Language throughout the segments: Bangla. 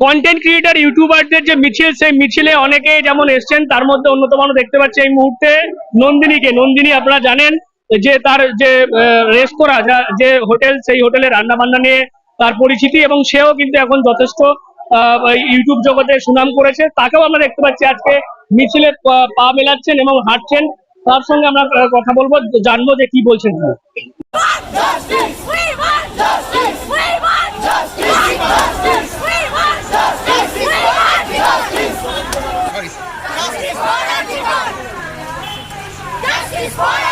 কন্টেন্ট ক্রিয়েটার ইউটিউবারদের যে মিছিল, সেই মিছিলে অনেকে যেমন এসছেন, তার মধ্যে অন্যতম দেখতে পাচ্ছি এই মুহূর্তে নন্দিনীকে। নন্দিনী, আপনারা জানেন যে তার যে রেস্তোরাঁ, যা- যে হোটেল, সেই হোটেলে রান্না বান্না নিয়ে তার পরিচিতি এবং সেও কিন্তু এখন যথেষ্ট ইউটিউব জগতে সুনাম করেছে। তাকেও আমরা দেখতে পাচ্ছি আজকে মিছিলে পা মেলাচ্ছেন এবং হাঁটছেন। তার সঙ্গে আমরা কথা বলব, জানব যে কি বলছেন is for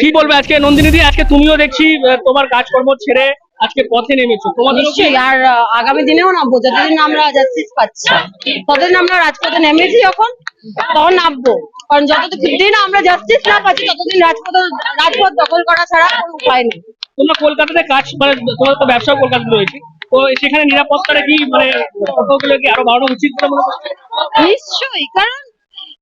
কি বলবে আজকে নন্দিনী দি? আজকে তুমিও দেখছি তোমার কাজকর্ম ছেড়ে আজকে পথে নেমেছো। তোমাদের নিশ্চয়ই আর আগামী দিনেও নামবো যতদিন আমরা জাস্টিস পাচ্ছি। ততদিন আমরা রাজপথে নেমেছি যখন তখন নামবো। কারণ যতদিন আমরা জাস্টিস না পাচ্ছি ততদিন রাজপথ রাজপথ দখল করা ছাড়া কোনো উপায় নেই। তোমরা কলকাতাতে কাজ মানে তোমার তো ব্যবসা কলকাতাতে রয়েছে। তো সেখানে নিরাপত্তাটা কি মানে কোথাও গেলে কি আরও বাড়ানো উচিত নিশ্চয়ই কারণ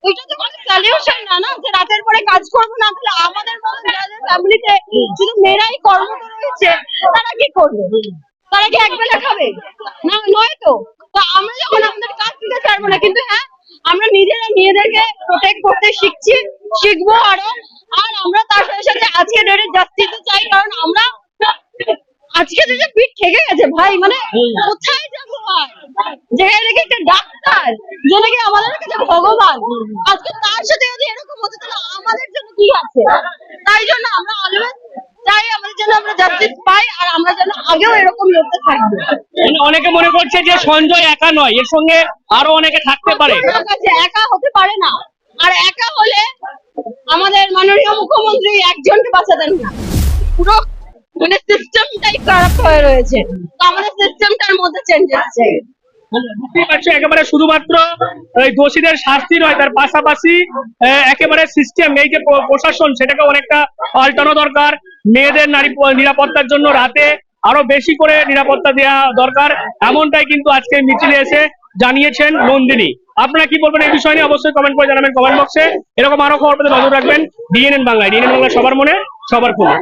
ওইটা তো কোনো সলিউশন না না? যে রাতের পরে কাজ করব না তাহলে আমাদের মতো যাদের ফ্যামিলিতে শুধু মেয়েরাই কর্মরত রয়েছে তারা কি করবে? তারা কি একবেলা খাবে? না নয় তো। তো আমরা যখন আমাদের কাজ দিতে পারব না কিন্তু হ্যাঁ আমরা নিজেরা নিজেদেরকে প্রোটেক্ট করতে শিখছি শিখব আরও। আর আমরা তার সাথে সাথে আজকে ডেটে জাস্টিস চাই কারণ আমরা আজকে যে পিঠ থেকে গেছে ভাই মানে কোথায় যাব নাকি একটা ডাক্তার যে নাকি আমাদের কাছে ভগবান। আজকে তার সাথে যদি এরকম হতো তাহলে আমাদের জন্য কি আছে? তাই জন্য আমরা অলওয়েজ চাই আমাদের জন্য আমরা জাস্টিস পাই আর আমরা যেন আগেও এরকম লড়তে থাকব। অনেকে মনে করছে যে সঞ্জয় একা নয় এর সঙ্গে আরও অনেকে থাকতে পারে। একা হতে পারে না। আর একা হলে আমাদের মাননীয় মুখ্যমন্ত্রী একজনকে বাঁচাতেন না। পুরো মানে সিস্টেমটাই খারাপ হয়ে রয়েছে। তো আমাদের সিস্টেমটার একেবারে শুধুমাত্র শাস্তি নয়, তার পাশাপাশি একেবারে সিস্টেম প্রশাসন অনেকটা পাল্টানো দরকার। মেয়েদের নারী নিরাপত্তার জন্য রাতে আরও বেশি করে নিরাপত্তা দেওয়া দরকার। এমনটাই কিন্তু আজকে মিছিলে এসে জানিয়েছেন নন্দিনী। আপনারা কি বলবেন এই বিষয় নিয়ে? অবশ্যই কমেন্ট করে জানাবেন কমেন্ট বক্সে এরকম আরও খবর পেতে নজর রাখবেন। ডিএনএন বাংলায়। ডিএনএন বাংলা সবার মনে, সবার ফোনে।